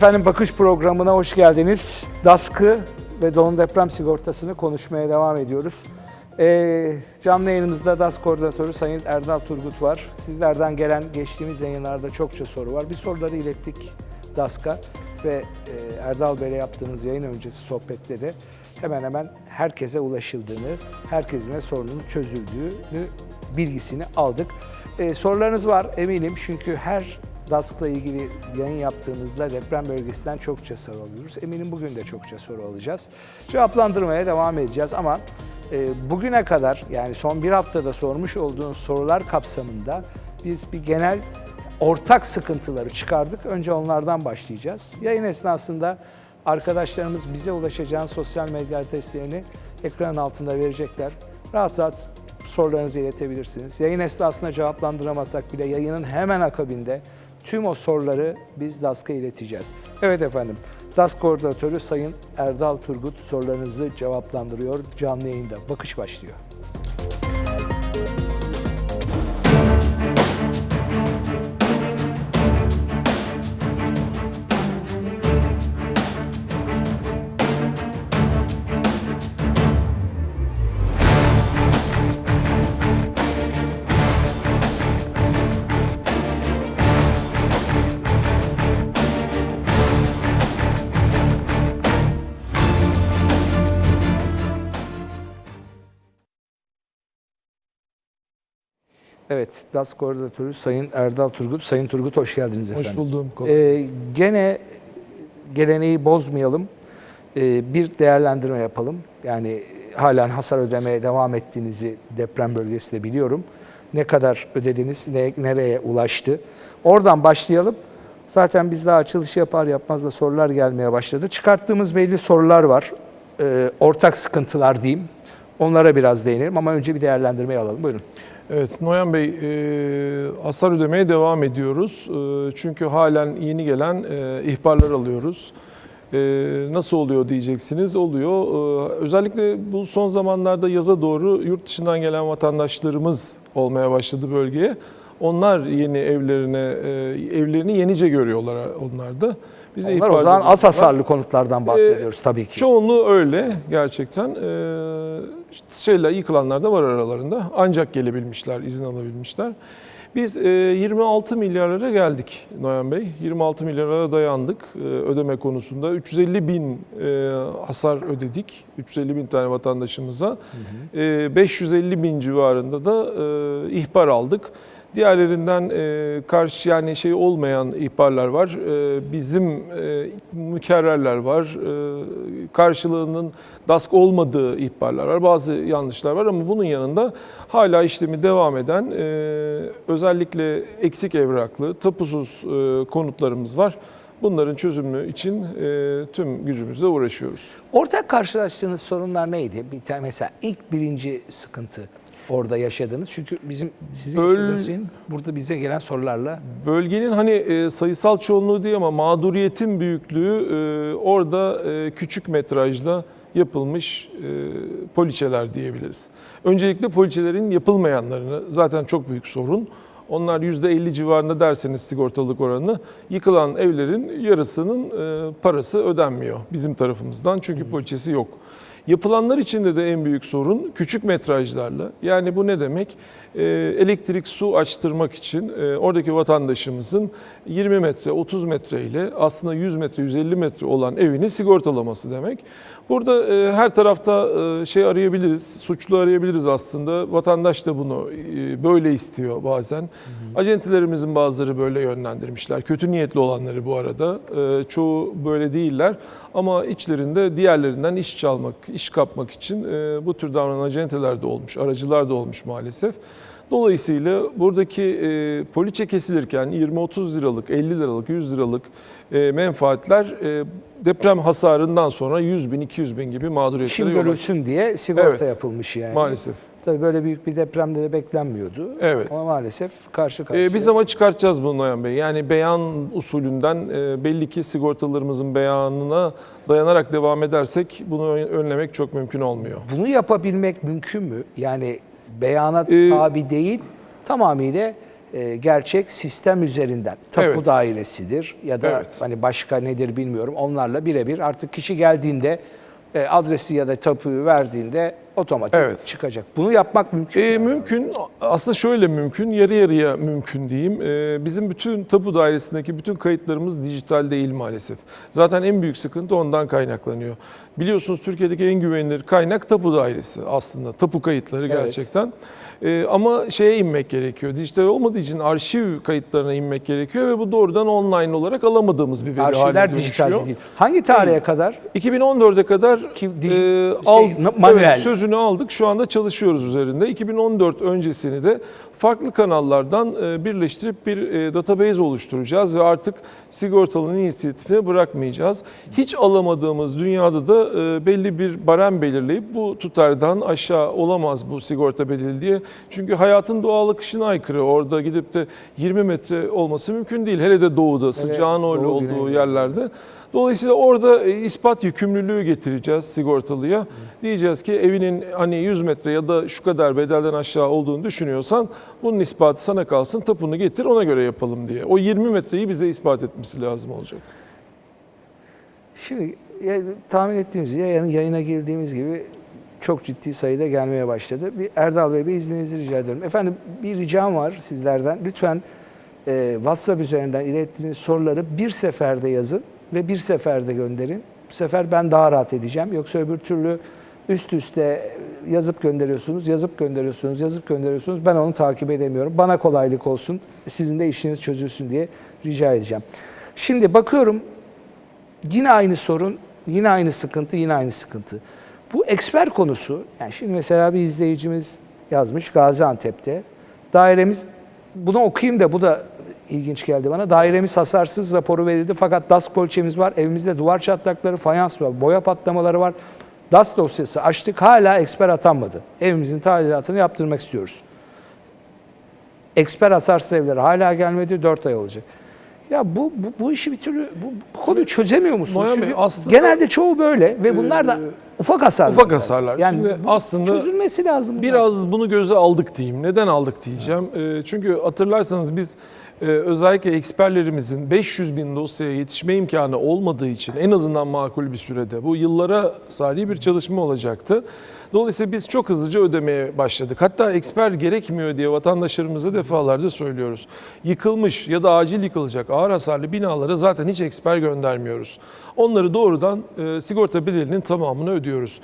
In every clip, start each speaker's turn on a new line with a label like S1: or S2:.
S1: Efendim bakış programına hoş geldiniz. DASK'ı ve doğum deprem sigortasını konuşmaya devam ediyoruz. Ee, canlı yayınımızda DASK koordinatörü Sayın Erdal Turgut var. Sizlerden gelen geçtiğimiz yayınlarda çokça soru var. Bir soruları ilettik DASK'a ve e, Erdal Bey'le yaptığımız yayın öncesi sohbette de hemen hemen herkese ulaşıldığını, herkesin sorunun çözüldüğünü bilgisini aldık. Ee, sorularınız var eminim çünkü her DASK'la ilgili yayın yaptığımızda deprem bölgesinden çokça soru alıyoruz. Eminim bugün de çokça soru alacağız. Cevaplandırmaya devam edeceğiz ama e, bugüne kadar yani son bir haftada sormuş olduğunuz sorular kapsamında biz bir genel ortak sıkıntıları çıkardık. Önce onlardan başlayacağız. Yayın esnasında arkadaşlarımız bize ulaşacağın sosyal medya adreslerini ekranın altında verecekler. Rahat rahat sorularınızı iletebilirsiniz. Yayın esnasında cevaplandıramasak bile yayının hemen akabinde tüm o soruları biz DASK'a ileteceğiz. Evet efendim, DASK koordinatörü Sayın Erdal Turgut sorularınızı cevaplandırıyor canlı yayında. Bakış başlıyor. Evet, DASK koordinatörü Sayın Erdal Turgut. Sayın Turgut hoş geldiniz efendim.
S2: Hoş buldum.
S1: Ee, gene geleneği bozmayalım. Ee, bir değerlendirme yapalım. Yani halen hasar ödemeye devam ettiğinizi deprem bölgesi de biliyorum. Ne kadar ödediniz, ne, nereye ulaştı? Oradan başlayalım. Zaten biz daha açılış yapar yapmaz da sorular gelmeye başladı. Çıkarttığımız belli sorular var. Ee, ortak sıkıntılar diyeyim. Onlara biraz değinelim ama önce bir değerlendirmeyi alalım. Buyurun.
S2: Evet Noyan Bey, e, hasar ödemeye devam ediyoruz. E, çünkü halen yeni gelen e, ihbarlar alıyoruz. E, nasıl oluyor diyeceksiniz, oluyor. E, özellikle bu son zamanlarda yaza doğru yurt dışından gelen vatandaşlarımız olmaya başladı bölgeye. Onlar yeni evlerine, e, evlerini yenice görüyorlar onlar da. Bize
S1: Onlar o zaman az hasarlı konutlardan bahsediyoruz tabii ki.
S2: Çoğunluğu öyle gerçekten. Ee, işte şeyler yıkılanlar da var aralarında. Ancak gelebilmişler, izin alabilmişler. Biz e, 26 milyarlara geldik Noyan Bey. 26 milyara dayandık e, ödeme konusunda. 350 bin e, hasar ödedik. 350 bin tane vatandaşımıza. E, 550 bin civarında da e, ihbar aldık. Diğerlerinden e, karşı yani şey olmayan ihbarlar var. E, bizim e, mükerrerler var. E, karşılığının DASK olmadığı ihbarlar var. Bazı yanlışlar var ama bunun yanında hala işlemi devam eden e, özellikle eksik evraklı, tapusuz e, konutlarımız var. Bunların çözümü için e, tüm gücümüzle uğraşıyoruz.
S1: Ortak karşılaştığınız sorunlar neydi? Bir tane mesela ilk birinci sıkıntı orada yaşadınız. Çünkü bizim sizin
S2: Böl-
S1: şeyin burada bize gelen sorularla
S2: Bölgenin hani e, sayısal çoğunluğu değil ama mağduriyetin büyüklüğü e, orada e, küçük metrajda yapılmış e, poliçeler diyebiliriz. Öncelikle poliçelerin yapılmayanlarını zaten çok büyük sorun. Onlar %50 civarında derseniz sigortalılık oranı yıkılan evlerin yarısının e, parası ödenmiyor bizim tarafımızdan çünkü poliçesi yok. Yapılanlar içinde de en büyük sorun küçük metrajlarla. Yani bu ne demek? Ee, elektrik, su açtırmak için e, oradaki vatandaşımızın 20 metre, 30 metre ile aslında 100 metre, 150 metre olan evini sigortalaması demek. Burada e, her tarafta e, şey arayabiliriz, suçlu arayabiliriz aslında. Vatandaş da bunu böyle istiyor bazen. Acentelerimizin bazıları böyle yönlendirmişler. Kötü niyetli olanları bu arada. Çoğu böyle değiller. Ama içlerinde diğerlerinden iş çalmak, iş kapmak için bu tür davranan acenteler de olmuş, aracılar da olmuş maalesef. Dolayısıyla buradaki e, poliçe kesilirken 20-30 liralık, 50 liralık, 100 liralık e, menfaatler e, deprem hasarından sonra 100 bin, 200 bin gibi mağduriyetlere
S1: Şimdi
S2: yol açtı.
S1: diye sigorta
S2: Evet.
S1: yapılmış yani.
S2: Maalesef.
S1: Tabii böyle büyük bir depremde de beklenmiyordu.
S2: Evet.
S1: Ama maalesef karşı karşıya.
S2: Ee, biz ama çıkartacağız bunu Noyan Bey. Yani beyan usulünden e, belli ki sigortalarımızın beyanına dayanarak devam edersek bunu ön- önlemek çok mümkün olmuyor.
S1: Bunu yapabilmek mümkün mü? Yani beyana
S2: Ee,
S1: tabi değil, tamamıyla e, gerçek sistem üzerinden tapu
S2: Evet.
S1: dairesidir ya da
S2: Evet.
S1: hani başka nedir bilmiyorum onlarla birebir artık kişi geldiğinde e, adresi ya da tapuyu verdiğinde otomatik
S2: Evet.
S1: çıkacak. Bunu yapmak mümkün.
S2: E,
S1: mü?
S2: mümkün. Aslında şöyle mümkün. Yarı yarıya mümkün diyeyim. E, bizim bütün tapu dairesindeki bütün kayıtlarımız dijital değil maalesef. Zaten en büyük sıkıntı ondan kaynaklanıyor. Biliyorsunuz Türkiye'deki en güvenilir kaynak tapu dairesi aslında. Tapu kayıtları
S1: Evet.
S2: gerçekten. E, ama şeye inmek gerekiyor. Dijital olmadığı için arşiv kayıtlarına inmek gerekiyor ve bu doğrudan online olarak alamadığımız bir veri haline
S1: Arşivler dijital
S2: dönüşüyor.
S1: değil. Hangi tarihe kadar?
S2: 2014'e kadar
S1: Ki
S2: e,
S1: dij-
S2: al-
S1: şey, manuel.
S2: evet, sözünü aldık. Şu anda çalışıyoruz üzerinde. 2014 öncesini de farklı kanallardan e, birleştirip bir e, database oluşturacağız ve artık sigortalının inisiyatifine bırakmayacağız. Hiç alamadığımız dünyada da e, belli bir barem belirleyip bu tutardan aşağı olamaz bu sigorta bedeli diye. Çünkü hayatın doğal akışına aykırı. Orada gidip de 20 metre olması mümkün değil. Hele de doğuda sıcağın öyle
S1: Doğu,
S2: olduğu
S1: Güney.
S2: yerlerde. Dolayısıyla orada e, ispat yükümlülüğü getireceğiz sigortalıya. Diyeceğiz ki evinin hani 100 metre ya da şu kadar bedelden aşağı olduğunu düşünüyorsan bunun ispatı sana kalsın tapunu getir ona göre yapalım diye. O 20 metreyi bize ispat etmesi lazım olacak.
S1: Şimdi ya, tahmin ettiğimiz yayın- yayına girdiğimiz gibi çok ciddi sayıda gelmeye başladı. Bir Erdal Bey bir izninizi rica ediyorum. Efendim bir ricam var sizlerden. Lütfen e, WhatsApp üzerinden ilettiğiniz soruları bir seferde yazın ve bir seferde gönderin. Bu sefer ben daha rahat edeceğim. Yoksa öbür türlü üst üste yazıp gönderiyorsunuz, yazıp gönderiyorsunuz, yazıp gönderiyorsunuz. Ben onu takip edemiyorum. Bana kolaylık olsun, sizin de işiniz çözülsün diye rica edeceğim. Şimdi bakıyorum Yine aynı sorun, yine aynı sıkıntı, yine aynı sıkıntı. Bu eksper konusu, yani şimdi mesela bir izleyicimiz yazmış Gaziantep'te. Dairemiz, bunu okuyayım da bu da ilginç geldi bana. Dairemiz hasarsız raporu verildi fakat DAS poliçemiz var. Evimizde duvar çatlakları, fayans var, boya patlamaları var. DAS dosyası açtık hala eksper atanmadı. Evimizin tadilatını yaptırmak istiyoruz. Eksper hasarsız evlere hala gelmedi 4 ay olacak. Ya bu, bu, bu işi bir türlü bu, bu konuyu çözemiyor musunuz?
S2: Noyan Bey, aslında-
S1: genelde çoğu böyle ve bunlar da
S2: Ee,
S1: ufak hasarlar.
S2: ufak hasarlar.
S1: Yani
S2: Şimdi aslında
S1: çözülmesi lazım. bunlar.
S2: Biraz bunu göze aldık diyeyim. Neden aldık diyeceğim. E, Çünkü hatırlarsanız biz e, özellikle eksperlerimizin 500 bin dosyaya yetişme imkanı olmadığı için en azından makul bir sürede bu yıllara sari bir çalışma olacaktı. Dolayısıyla biz çok hızlıca ödemeye başladık. Hatta eksper gerekmiyor diye vatandaşlarımıza defalarca söylüyoruz. Yıkılmış ya da acil yıkılacak ağır hasarlı binalara zaten hiç eksper göndermiyoruz. Onları doğrudan e, sigorta bedelinin tamamını ödüyoruz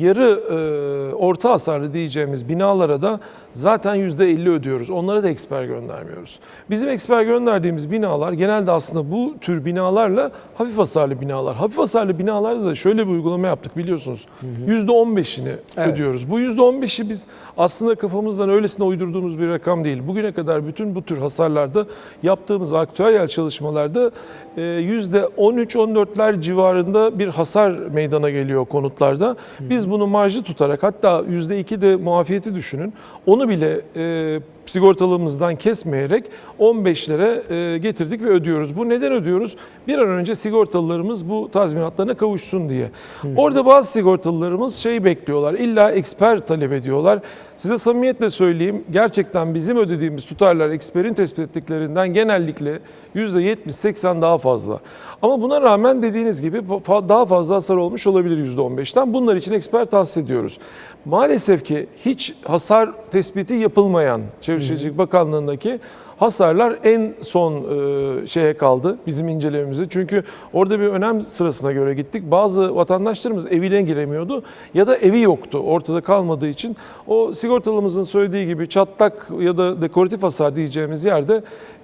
S2: yarı e, orta hasarlı diyeceğimiz binalara da zaten %50 ödüyoruz. Onlara da eksper göndermiyoruz. Bizim eksper gönderdiğimiz binalar genelde aslında bu tür binalarla hafif hasarlı binalar. Hafif hasarlı binalarda da şöyle bir uygulama yaptık biliyorsunuz. %15'ini
S1: Evet.
S2: ödüyoruz. Bu %15'i biz aslında kafamızdan öylesine uydurduğumuz bir rakam değil. Bugüne kadar bütün bu tür hasarlarda yaptığımız aktüel çalışmalarda e, %13-14'ler civarında bir hasar meydana geliyor konutlarda. Biz bunu marjı tutarak hatta %2 de muafiyeti düşünün. Onu bile e, sigortalığımızdan kesmeyerek 15'lere e, getirdik ve ödüyoruz. Bu neden ödüyoruz? Bir an önce sigortalılarımız bu tazminatlarına kavuşsun diye. Orada bazı sigortalılarımız şey bekliyorlar. İlla eksper talep ediyorlar. Size samimiyetle söyleyeyim. Gerçekten bizim ödediğimiz tutarlar eksperin tespit ettiklerinden genellikle %70-80 daha fazla. Ama buna rağmen dediğiniz gibi daha fazla hasar olmuş olabilir %15'ten. Bunlar için eksper tahsis ediyoruz. Maalesef ki hiç hasar tespiti yapılmayan Çevre Şehircilik Bakanlığı'ndaki hasarlar en son e, şeye kaldı bizim incelememize. Çünkü orada bir önem sırasına göre gittik. Bazı vatandaşlarımız evine giremiyordu ya da evi yoktu ortada kalmadığı için. O sigortalımızın söylediği gibi çatlak ya da dekoratif hasar diyeceğimiz yerde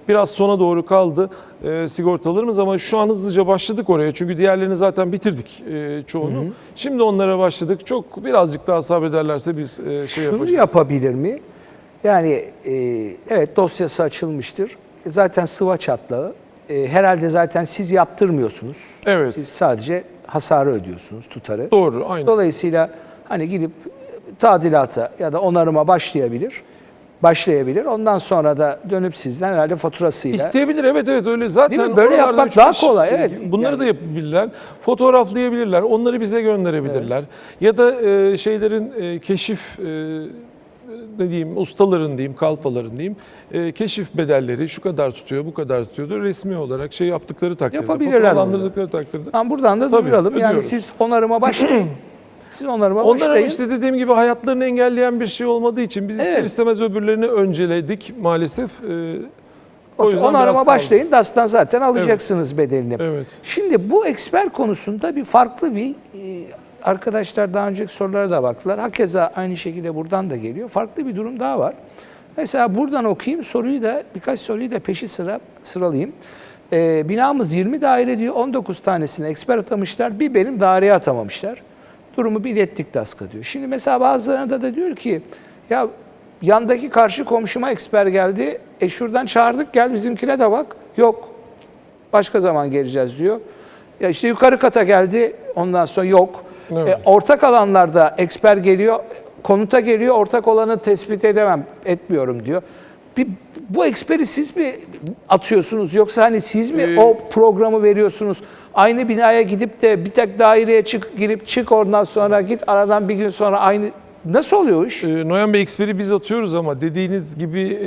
S2: biraz sona doğru kaldı e, sigortalarımız ama şu an hızlıca başladık oraya. Çünkü diğerlerini zaten bitirdik e, çoğunu. Şimdi onlara başladık. Çok birazcık daha sabrederlerse biz e, şey
S1: Şunu
S2: yapacağız.
S1: yapabilir mi? Yani e, evet dosyası açılmıştır. E, zaten sıva çatlağı. E, herhalde zaten siz yaptırmıyorsunuz.
S2: Evet.
S1: Siz sadece hasarı ödüyorsunuz, tutarı.
S2: Doğru, aynen.
S1: Dolayısıyla hani gidip tadilata ya da onarıma başlayabilir. Başlayabilir. Ondan sonra da dönüp sizden herhalde faturasıyla
S2: İsteyebilir evet evet öyle zaten?
S1: Böyle yapmak
S2: üç
S1: daha kolay, evet.
S2: Bunları
S1: Yani-
S2: da yapabilirler. Fotoğraflayabilirler. Onları bize gönderebilirler. Ya da e, şeylerin e, keşif e, ne diyeyim ustaların diyeyim, kalfaların diyeyim e, keşif bedelleri şu kadar tutuyor, bu kadar tutuyordur. Resmi olarak şey yaptıkları takdirde,
S1: Yapabilirler
S2: takdirde.
S1: Tamam buradan da
S2: Tabii,
S1: duyuralım. Yani
S2: ödüyoruz.
S1: siz onarıma başlayın. siz onarıma
S2: Onlar ama
S1: başlayın.
S2: işte dediğim gibi hayatlarını engelleyen bir şey olmadığı için biz ister
S1: Evet.
S2: istemez öbürlerini önceledik maalesef. E, o yüzden
S1: onarıma
S2: kaldı.
S1: başlayın. DAS'tan zaten alacaksınız bedelini.
S2: Evet.
S1: Şimdi bu eksper konusunda bir farklı bir e, arkadaşlar daha önceki sorulara da baktılar. Hakeza aynı şekilde buradan da geliyor. Farklı bir durum daha var. Mesela buradan okuyayım soruyu da birkaç soruyu da peşi sıra sıralayayım. E, binamız 20 daire diyor. 19 tanesini eksper atamışlar. Bir benim daireye atamamışlar. Durumu bir ilettik DASK'a diyor. Şimdi mesela bazılarında da diyor ki ya yandaki karşı komşuma eksper geldi. E şuradan çağırdık gel bizimkine de bak. Yok başka zaman geleceğiz diyor. Ya işte yukarı kata geldi ondan sonra yok.
S2: Evet.
S1: E, ortak alanlarda eksper geliyor, konuta geliyor, ortak olanı tespit edemem, etmiyorum diyor. Bir, bu eksperi siz mi atıyorsunuz yoksa hani siz mi
S2: Ee,
S1: o programı veriyorsunuz? Aynı binaya gidip de bir tek daireye çık girip çık oradan sonra git aradan bir gün sonra aynı nasıl oluyor iş?
S2: Ee, Noyan Bey eksperi biz atıyoruz ama dediğiniz gibi e,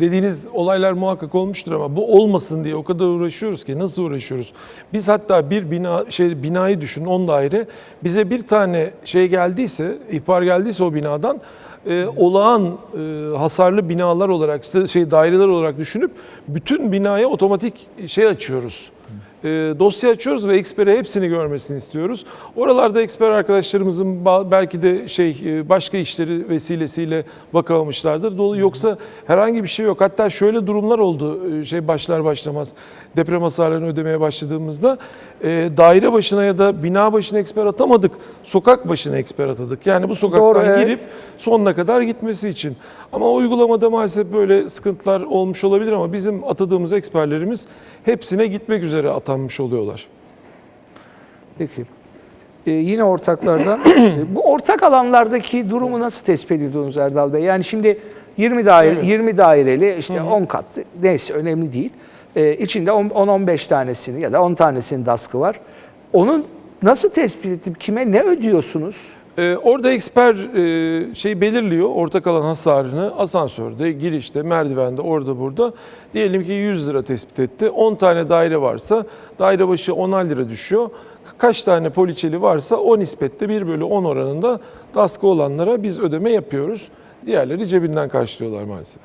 S2: dediğiniz olaylar muhakkak olmuştur ama bu olmasın diye o kadar uğraşıyoruz ki nasıl uğraşıyoruz? Biz hatta bir bina şey binayı düşün 10 daire bize bir tane şey geldiyse ihbar geldiyse o binadan e, olağan e, hasarlı binalar olarak şey daireler olarak düşünüp bütün binaya otomatik şey açıyoruz. E, dosya açıyoruz ve ekspere hepsini görmesini istiyoruz. Oralarda eksper arkadaşlarımızın belki de şey e, başka işleri vesilesiyle bakamamışlardır. Dolu yoksa herhangi bir şey yok. Hatta şöyle durumlar oldu e, şey başlar başlamaz deprem hasarlarını ödemeye başladığımızda e, daire başına ya da bina başına eksper atamadık. Sokak başına eksper atadık. Yani bu sokaktan
S1: Doğru, evet.
S2: girip sonuna kadar gitmesi için. Ama uygulamada maalesef böyle sıkıntılar olmuş olabilir ama bizim atadığımız eksperlerimiz hepsine gitmek üzere atanmış oluyorlar.
S1: Peki. Ee, yine ortaklardan. Ee, bu ortak alanlardaki durumu nasıl tespit ediyorsunuz Erdal Bey? Yani şimdi 20 daire
S2: Evet.
S1: 20 daireli işte 10 katlı neyse önemli değil. Ee, içinde 10-15 tanesini ya da 10 tanesinin daskı var. Onun nasıl tespit edip kime ne ödüyorsunuz?
S2: Ee, orada eksper e, şey belirliyor ortak alan hasarını asansörde, girişte, merdivende, orada burada. Diyelim ki 100 lira tespit etti. 10 tane daire varsa daire başı 10'ar lira düşüyor. Kaç tane poliçeli varsa o nispette 1 bölü 10 oranında daskı olanlara biz ödeme yapıyoruz. Diğerleri cebinden karşılıyorlar maalesef.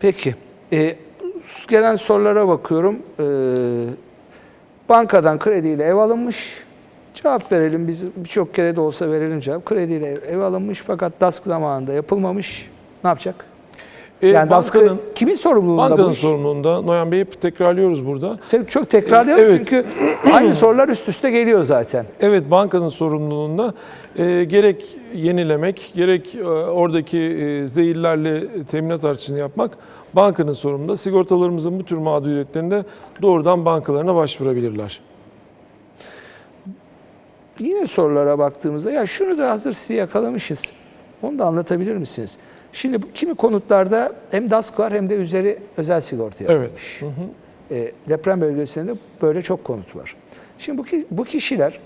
S1: Peki. Ee, gelen sorulara bakıyorum. Ee, bankadan krediyle ev alınmış. Cevap verelim. Biz birçok kere de olsa verelim cevap. Krediyle ev, ev alınmış fakat DASK zamanında yapılmamış. Ne yapacak?
S2: Ee,
S1: Yani DASK'ı
S2: bankanın,
S1: kimin sorumluluğunda
S2: bankanın
S1: bu iş?
S2: sorumluluğunda Noyan Bey hep tekrarlıyoruz burada.
S1: Te- Çok tekrarlayalım
S2: Evet.
S1: çünkü aynı sorular üst üste geliyor zaten.
S2: Evet bankanın sorumluluğunda e, gerek yenilemek gerek e, oradaki e, zehirlerle teminat artışını yapmak bankanın sorumluluğunda. Sigortalarımızın bu tür mağduriyetlerinde doğrudan bankalarına başvurabilirler.
S1: Yine sorulara baktığımızda ya şunu da hazır sizi yakalamışız. Onu da anlatabilir misiniz? Şimdi bu kimi konutlarda hem DASK var hem de üzeri özel sigorta yapılmış.
S2: Evet. Hı hı.
S1: E, deprem bölgesinde böyle çok konut var. Şimdi bu, bu kişiler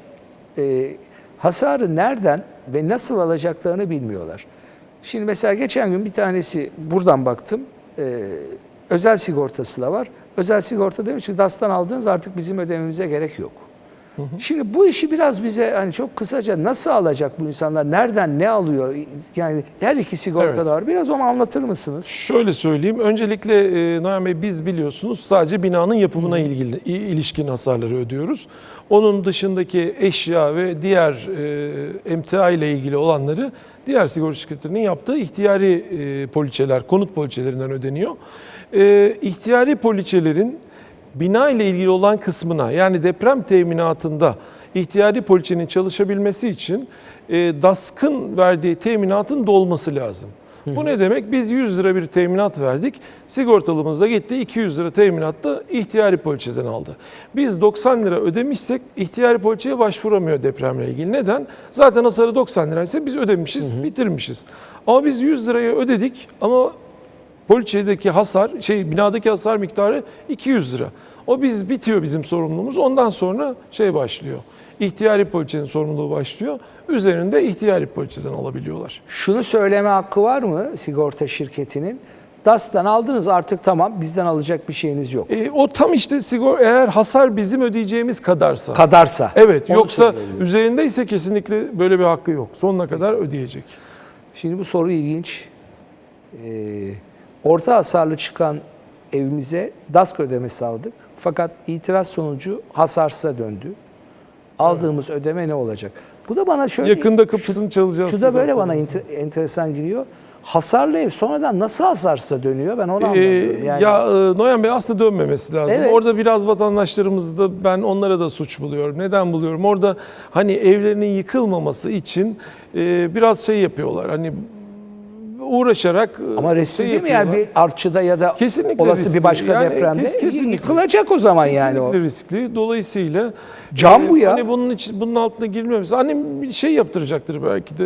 S1: e, hasarı nereden ve nasıl alacaklarını bilmiyorlar. Şimdi mesela geçen gün bir tanesi buradan baktım. e, özel sigortası da var. Özel sigorta demiş ki DAS'tan aldınız artık bizim ödememize gerek yok. Şimdi bu işi biraz bize hani çok kısaca nasıl alacak bu insanlar? Nereden ne alıyor? Yani her iki sigorta
S2: Evet.
S1: da var. Biraz onu anlatır mısınız?
S2: Şöyle söyleyeyim. Öncelikle e, Noyan Bey biz biliyorsunuz sadece binanın yapımına ilgili ilişkin hasarları ödüyoruz. Onun dışındaki eşya ve diğer e, emtia ile ilgili olanları diğer sigorta şirketlerinin yaptığı ihtiyari e, poliçeler, konut poliçelerinden ödeniyor. E, ihtiyari poliçelerin bina ile ilgili olan kısmına yani deprem teminatında ihtiyari poliçenin çalışabilmesi için e, DASK'ın verdiği teminatın dolması lazım. Bu ne demek? Biz 100 lira bir teminat verdik. Sigortalımız da gitti 200 lira teminatta ihtiyari poliçeden aldı. Biz 90 lira ödemişsek ihtiyari poliçeye başvuramıyor depremle ilgili. Neden? Zaten hasarı 90 liraysa biz ödemişiz, bitirmişiz. Ama biz 100 liraya ödedik ama poliçedeki hasar, şey binadaki hasar miktarı 200 lira. O biz bitiyor bizim sorumluluğumuz. Ondan sonra şey başlıyor. İhtiyari poliçenin sorumluluğu başlıyor. Üzerinde ihtiyari poliçeden alabiliyorlar.
S1: Şunu söyleme hakkı var mı sigorta şirketinin? DAS'tan aldınız artık tamam bizden alacak bir şeyiniz yok.
S2: E, o tam işte sigor eğer hasar bizim ödeyeceğimiz kadarsa.
S1: Kadarsa.
S2: evet
S1: Onu
S2: yoksa
S1: söyleyebilirim.
S2: üzerindeyse kesinlikle böyle bir hakkı yok. Sonuna kadar ödeyecek.
S1: Şimdi bu soru ilginç. Ee, orta hasarlı çıkan evimize DASK ödemesi aldık. Fakat itiraz sonucu hasarsıza döndü. Aldığımız ödeme ne olacak? Bu da bana şöyle...
S2: Yakında kapısını çalacağız.
S1: Şu da böyle bana enter- enteresan geliyor. Hasarlı ev sonradan nasıl hasarsıza dönüyor ben onu
S2: Ee,
S1: anlamıyorum. Yani
S2: Ya e, Noyan Bey aslında dönmemesi lazım.
S1: Evet.
S2: Orada biraz vatandaşlarımız da ben onlara da suç buluyorum. Neden buluyorum? Orada hani evlerinin yıkılmaması için e, biraz şey yapıyorlar. Hani uğraşarak e,
S1: ama riskli
S2: şey
S1: değil mi yani bir artçıda ya da
S2: Kesinlikle
S1: olası
S2: riskli.
S1: bir başka
S2: Yani
S1: depremde
S2: kes- kesinlikle.
S1: yıkılacak o zaman yani o.
S2: Kesinlikle riskli. Dolayısıyla
S1: Cam bu ya.
S2: Hani bunun için bunun altına girmemiz. Hani bir şey yaptıracaktır belki de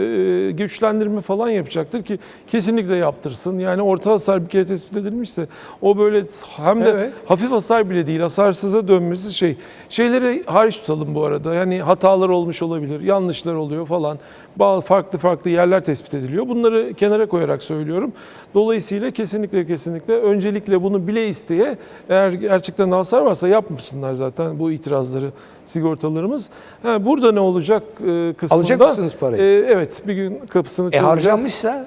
S2: e, güçlendirme falan yapacaktır ki kesinlikle yaptırsın. Yani orta hasar bir kere tespit edilmişse o böyle hem de
S1: Evet.
S2: hafif hasar bile değil hasarsıza dönmesi şey. Şeyleri hariç tutalım bu arada. Yani hatalar olmuş olabilir, yanlışlar oluyor falan. Bazı farklı farklı yerler tespit ediliyor. Bunları kenara koyarak söylüyorum. Dolayısıyla kesinlikle kesinlikle öncelikle bunu bile isteye eğer gerçekten hasar varsa yapmışsınlar zaten bu itirazları sigortalarımız. Ha, burada ne olacak e, kısmında?
S1: Alacak mısınız parayı?
S2: E, evet bir gün kapısını
S1: E
S2: çalacağız.
S1: harcanmışsa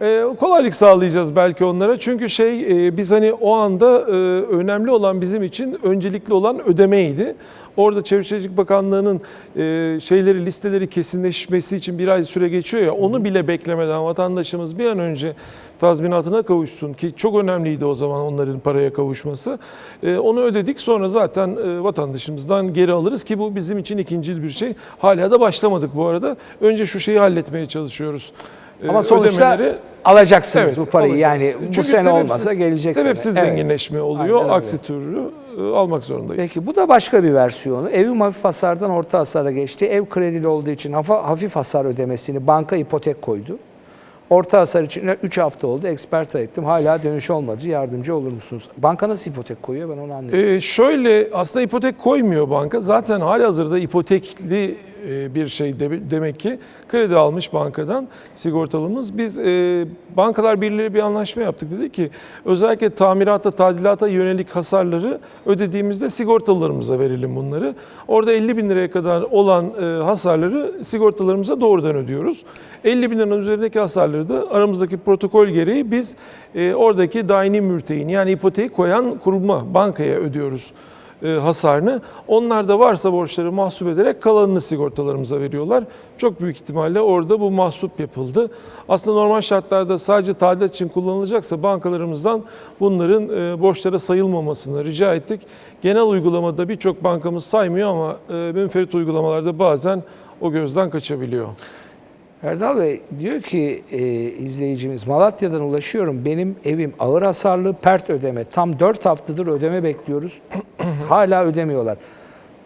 S2: Ee, kolaylık sağlayacağız belki onlara. Çünkü şey e, biz hani o anda e, önemli olan bizim için öncelikli olan ödemeydi. Orada Çevre Şehircilik Bakanlığı'nın e, şeyleri listeleri kesinleşmesi için bir ay süre geçiyor ya onu bile beklemeden vatandaşımız bir an önce tazminatına kavuşsun ki çok önemliydi o zaman onların paraya kavuşması. E, onu ödedik sonra zaten e, vatandaşımızdan geri alırız ki bu bizim için ikinci bir şey. Hala da başlamadık bu arada. Önce şu şeyi halletmeye çalışıyoruz. E,
S1: ama sonuçta
S2: ödemeleri-
S1: alacaksınız
S2: Evet,
S1: bu parayı.
S2: alacağız.
S1: Yani bu
S2: Çünkü
S1: sene
S2: sebepsiz-
S1: olmasa gelecek
S2: Sebepsiz
S1: sene. Evet.
S2: zenginleşme oluyor.
S1: Aynen.
S2: Aksi türlü almak zorundayız.
S1: Peki bu da başka bir versiyonu. Evim hafif hasardan orta hasara geçti. Ev kredili olduğu için hafif hasar ödemesini banka ipotek koydu. Orta hasar için 3 hafta oldu. Ekspert ettim. Hala dönüş olmadı. Yardımcı olur musunuz? Banka nasıl ipotek koyuyor ben onu anlayamadım.
S2: Ee, şöyle aslında ipotek koymuyor banka. Zaten hali hazırda ipotekli e, bir şey de- demek ki kredi almış bankadan sigortalımız. Biz e, bankalar birliğiyle bir anlaşma yaptık. Dedi ki özellikle tamirata, tadilata yönelik hasarları ödediğimizde sigortalarımıza verelim bunları. Orada 50 bin liraya kadar olan e, hasarları sigortalarımıza doğrudan ödüyoruz. 50 bin liranın üzerindeki hasarları da aramızdaki protokol gereği biz e, oradaki daini mürteğin yani ipoteği koyan kurulma bankaya ödüyoruz e, hasarını. Onlar da varsa borçları mahsup ederek kalanını sigortalarımıza veriyorlar. Çok büyük ihtimalle orada bu mahsup yapıldı. Aslında normal şartlarda sadece tadilat için kullanılacaksa bankalarımızdan bunların e, borçlara sayılmamasını rica ettik. Genel uygulamada birçok bankamız saymıyor ama e, münferit uygulamalarda bazen o gözden kaçabiliyor.
S1: Erdal Bey diyor ki e, izleyicimiz Malatya'dan ulaşıyorum. Benim evim ağır hasarlı pert ödeme. Tam 4 haftadır ödeme bekliyoruz. Hala ödemiyorlar.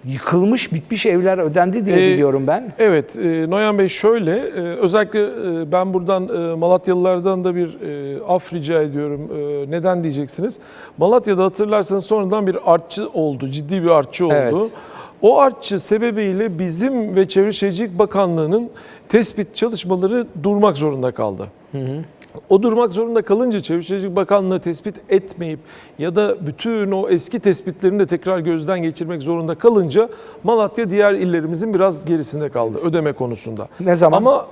S1: Yıkılmış bitmiş evler ödendi diye
S2: Ee,
S1: biliyorum ben.
S2: Evet, e, Noyan Bey şöyle, e, özellikle e, ben buradan e, Malatyalılardan da bir e, af rica ediyorum. E, neden diyeceksiniz? Malatya'da hatırlarsanız sonradan bir artçı oldu, ciddi bir artçı oldu.
S1: Evet.
S2: O artçı sebebiyle bizim ve Çevre Şehircilik Bakanlığı'nın tespit çalışmaları durmak zorunda kaldı. O durmak zorunda kalınca Çevre Şehircilik Bakanlığı tespit etmeyip ya da bütün o eski tespitlerini de tekrar gözden geçirmek zorunda kalınca Malatya diğer illerimizin biraz gerisinde kaldı ödeme konusunda.
S1: Ne zaman?
S2: Ama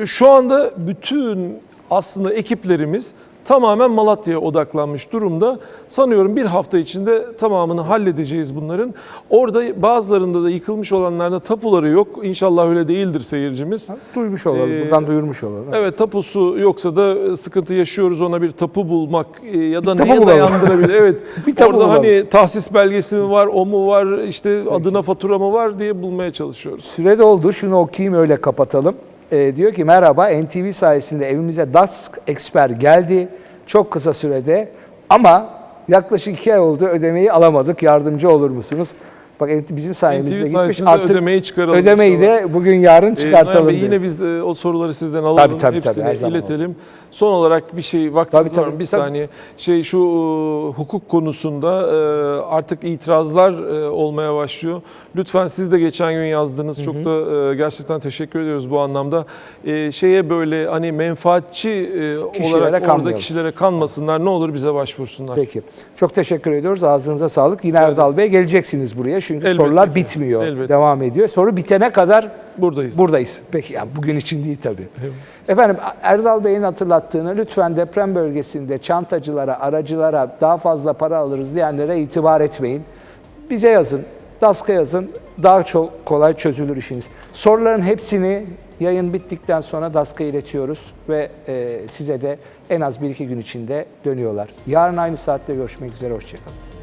S2: e, şu anda bütün aslında ekiplerimiz tamamen Malatya'ya odaklanmış durumda. Sanıyorum bir hafta içinde tamamını halledeceğiz bunların. Orada bazılarında da yıkılmış olanlarda tapuları yok. İnşallah öyle değildir seyircimiz.
S1: Duymuş olalım.
S2: Ee,
S1: buradan duyurmuş olalım.
S2: Evet tapusu yoksa da sıkıntı yaşıyoruz ona bir tapu bulmak e, ya da
S1: tapu
S2: neye dayandırabilir. Evet
S1: Bir tapu
S2: orada
S1: bulalım.
S2: hani tahsis belgesi mi var o mu var işte adına fatura mı var diye bulmaya çalışıyoruz.
S1: Süre doldu. Şunu okuyayım öyle kapatalım. Ee, diyor ki merhaba NTV sayesinde evimize DASK Expert geldi. Çok kısa sürede ama yaklaşık iki ay oldu ödemeyi alamadık. Yardımcı olur musunuz? Bak bizim sayemizde
S2: NTV
S1: gitmiş.
S2: sayesinde
S1: Artık
S2: ödemeyi çıkaralım.
S1: ödemeyi
S2: inşallah.
S1: de bugün yarın
S2: Ee,
S1: çıkartalım.
S2: Bey,
S1: diyor.
S2: yine biz e, o soruları sizden alalım.
S1: Tabii, tabii,
S2: Hepsini
S1: tabii,
S2: iletelim. Son olarak bir şey vaktiniz
S1: Tabii,
S2: var mı? Bir
S1: tabii.
S2: saniye. Şey şu e, hukuk konusunda e, artık itirazlar e, olmaya başlıyor. Lütfen siz de geçen gün yazdınız. Çok da e, gerçekten teşekkür ediyoruz bu anlamda. E, şeye böyle hani menfaatçi e,
S1: Kişilere
S2: olarak orada
S1: kanmayalım.
S2: kişilere kanmasınlar. Ne olur bize başvursunlar.
S1: Peki. Çok teşekkür ediyoruz. Ağzınıza sağlık. Yine Erdal Bey geleceksiniz buraya. Çünkü
S2: Elbette
S1: sorular
S2: ki.
S1: bitmiyor.
S2: Elbette.
S1: Devam ediyor. Soru bitene kadar
S2: Buradayız.
S1: buradayız. Peki yani bugün için değil tabii. Efendim Erdal Bey'in hatırlattığını lütfen deprem bölgesinde çantacılara, aracılara daha fazla para alırız diyenlere itibar etmeyin. Bize yazın, DASK'a yazın. Daha çok kolay çözülür işiniz. Soruların hepsini yayın bittikten sonra DASK'a iletiyoruz ve e, size de en az 1-2 gün içinde dönüyorlar. Yarın aynı saatte görüşmek üzere. Hoşçakalın.